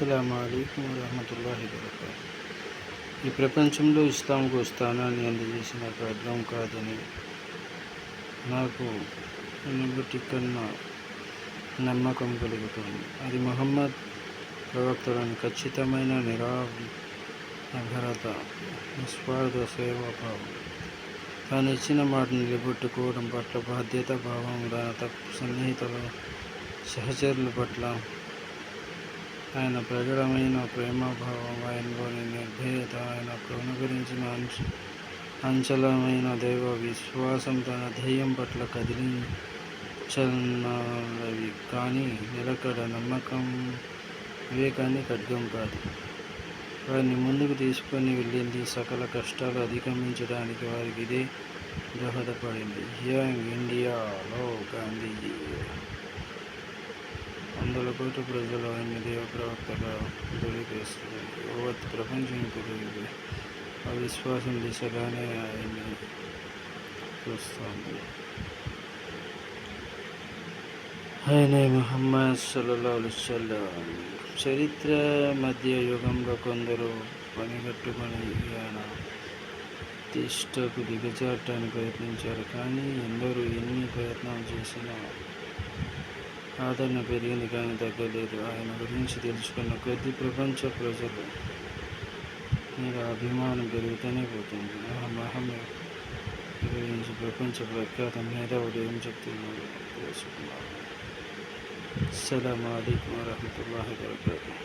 అస్సలం అయికం వరహమతుల్లాహి వబర్కాతు. ఈ ప్రపంచంలో ఇస్లాంకు స్థానాన్ని అందజేసిన ఒక అర్థం కాదని నాకు బట్టి కన్నా నమ్మకం కలుగుతుంది. అది మహమ్మద్ ప్రవక్తలను ఖచ్చితమైన నిరాభరత నిస్వార్థ సేవాభావం తాను ఇచ్చిన మాటను నిలబెట్టుకోవడం పట్ల బాధ్యత భావం తన సన్నిహితుల సహచరుల పట్ల ఆయన ప్రజలమైన ప్రేమభావం ఆయనలోని నిర్భయత ఆయన అనుగ్రహించిన అంశ అంచలమైన దైవ విశ్వాసం తన ధ్యేయం పట్ల కదిలించనవి కానీ నిలకడ నమ్మకం వివేకాన్ని ఖడ్గం కాదు. వారిని ముందుకు తీసుకొని వెళ్ళింది సకల కష్టాలు అధిగమించడానికి వారికి ఇదే దోహదపడింది. యంగ్ ఇండియాలో గాంధీజీ వందల కోట్ల ప్రజలు ఆయన దేవ ప్రవక్తగా దొరికేస్తుంది యావత్ ప్రపంచం పెరిగింది అవిశ్వాసం దిశగానే ఆయన్ని చూస్తుంది. ఆయనే ముహమ్మద్ సల్లల్లాహు చరిత్ర మధ్య యుగంలో కొందరు పనిగట్టుకొని ఆయన తిష్టకు దిగజారటానికి ప్రయత్నించారు. కానీ ఎందరూ ఎన్ని ప్రయత్నాలు చేసినా ఆదరణ పెరిగింది కానీ తగ్గలేదు ఆయన గురించి తెలుసుకున్న కొద్ది ప్రపంచ ప్రజలు మీద అభిమానం పెరుగుతూనే పోతుంది ఆ మహమ్మ గురించి ప్రపంచ ప్రఖ్యాత మేధావుడు ఏం చెప్తున్నాడు తెలుసుకున్నాడు అస్సలం అయికం వరహమతుల్లాహి వబర్కాతు